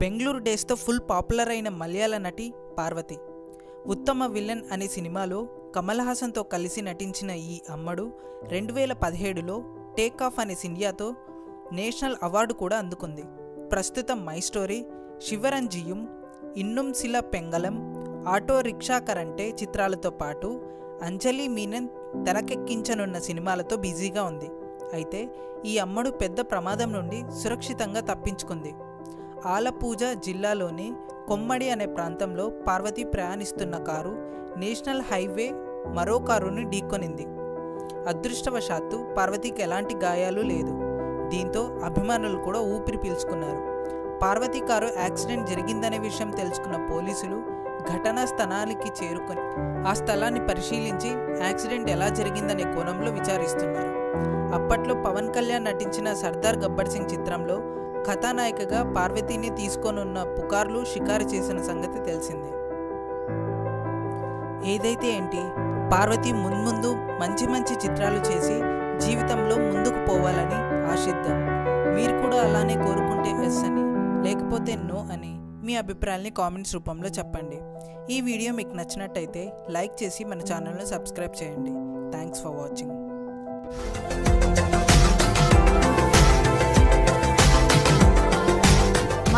Bengaluru డేస్తో full popular అయిన మలయాళ నటి పార్వతి. ఉత్తమ విలన్ అనే సినిమాలో కమల్ హాసన్తో కలిసి నటించిన ఈ అమ్మడు రెండు వేల పదిహేడులో టేక్ ఆఫ్ అనే సిండియాతో నేషనల్ అవార్డు కూడా అందుకుంది. ప్రస్తుతం మై స్టోరీ శివరంజియం ఇన్నుం శిల పెంగళం ఆటో రిక్షా కరంటే చిత్రాలతో పాటు అంజలి మీనన్ తెరకెక్కించనున్న సినిమాలతో బిజీగా ఉంది. అయితే ఈ అమ్మడు పెద్ద ప్రమాదం నుండి సురక్షితంగా తప్పించుకుంది. ఆలపూజ జిల్లాలోని కొమ్మడి అనే ప్రాంతంలో పార్వతి ప్రయాణిస్తున్న కారు నేషనల్ హైవే మరో కారుని ఢీకొనింది. అదృష్టవశాత్తు పార్వతికి ఎలాంటి గాయాలు లేదు. దీంతో అభిమానులు కూడా ఊపిరి పీల్చుకున్నారు. పార్వతి కారు యాక్సిడెంట్ జరిగిందనే విషయం తెలుసుకున్న పోలీసులు ఘటనా స్థలానికి చేరుకొని ఆ స్థలాన్ని పరిశీలించి యాక్సిడెంట్ ఎలా జరిగిందనే కోణంలో విచారిస్తున్నారు. అప్పట్లో పవన్ కళ్యాణ్ నటించిన సర్దార్ గబ్బర్ సింగ్ చిత్రంలో కథానాయికగా పార్వతీని తీసుకోనున్న పుకార్లు షికారు చేసిన సంగతి తెలిసిందే. ఏదైతే ఏంటి? పార్వతి మున్ముందు మంచి మంచి చిత్రాలు చేసి జీవితంలో ముందుకు పోవాలని ఆశిద్దాం. మీరు కూడా అలానే కోరుకుంటే ఎస్ అని లేకపోతే నో అని మీ అభిప్రాయాల్ని కామెంట్స్ రూపంలో చెప్పండి. ఈ వీడియో మీకు నచ్చినట్టయితే లైక్ చేసి మన ఛానల్ను సబ్స్క్రైబ్ చేయండి. Thanks for watching